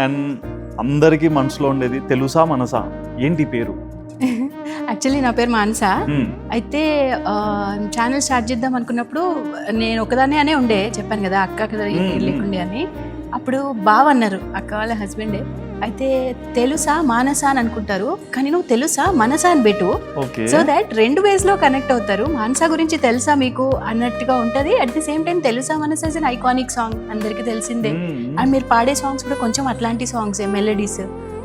And అందరికీ మనసులో ఉండేది తెలుసా మనసా ఏంటి పేరు యాక్చువల్లీ నా పేరు మానస. అయితే ఛానల్ స్టార్ట్ చేద్దాం అనుకున్నప్పుడు నేను ఒకదానే అనే ఉండే చెప్పాను కదా అక్క. లేకుండే అని అప్పుడు బావ అన్నారు అక్క వాళ్ళ హస్బెండే అయితే తెలుసా మానస అని అనుకుంటారు కానీ నువ్వు తెలుసా మనసా అని పెట్టు. సో దట్ రెండు వేస్లో కనెక్ట్ అవుతారు. మానస గురించి తెలుసా మీకు? అన్నట్టుగా ఉంటది. అట్ ది సేమ్ టైం తెలుసా మనస ఇస్ అన్ ఐకానిక్ సాంగ్ అందరికీ తెలిసిందే. అండ్ మీరు పాడే సాంగ్స్ కూడా కొంచెం అట్లాంటి సాంగ్స్ మెలడీస్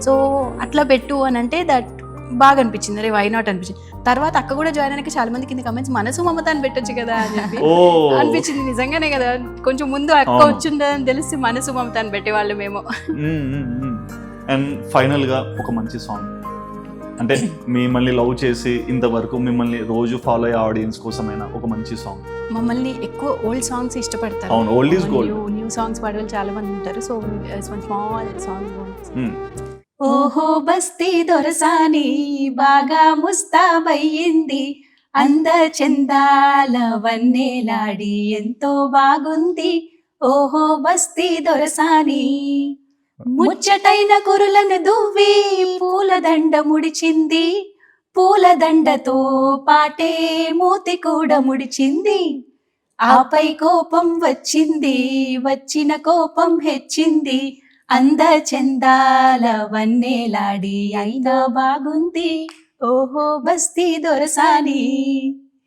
సో అట్లా పెట్టు అని అంటే దట్ బాగా అనిపించింది. అరే వై నాట్ అనిపించింది. తర్వాత అక్క కూడా జాయిన్ అయినాక చాలా మంది కింద కమెంట్స్ మనసు మమత అని పెట్టొచ్చు కదా అని చెప్పి అనిపించింది నిజంగానే కదా. కొంచెం ముందు అక్క. వచ్చిందని తెలిసి మనసు మమత అని పెట్టేవాళ్ళు మేము. అండ్ ఫైనల్గా ఒక మంచి సాంగ్ అంటే మిమ్మల్ని లవ్ చేసి ఇంతవరకు మిమ్మల్ని రోజు ఫాలో అయ్యే ఆడియన్స్ కోసమైనా ఒక మంచి సాంగ్ మమ్మల్ని ఎక్కువ ఓల్డ్ సాంగ్స్ ఇష్టపడతారు. అవును, old is gold. New songs పాడే చాలా మంది ఉంటారు. సో స్మాల్ సాంగ్స్ ఓహో బస్తీ దొరసాని బాగా ముస్తాబయ్యింది. అంద చందాల వన్నేలాడి ఎంతో బాగుంది. ఓహో బస్తీ దొరసాని ముచ్చటైన కురులను దువ్వి పూలదండ ముడిచింది. పూలదండతో పాటే మూతి కూడా ముడిచింది. ఆపై కోపం వచ్చింది వచ్చిన కోపం హెచ్చింది. అంద చందాల వన్నేలాడి అయినా బాగుంది. ఓహో బస్తీ దొరసాని.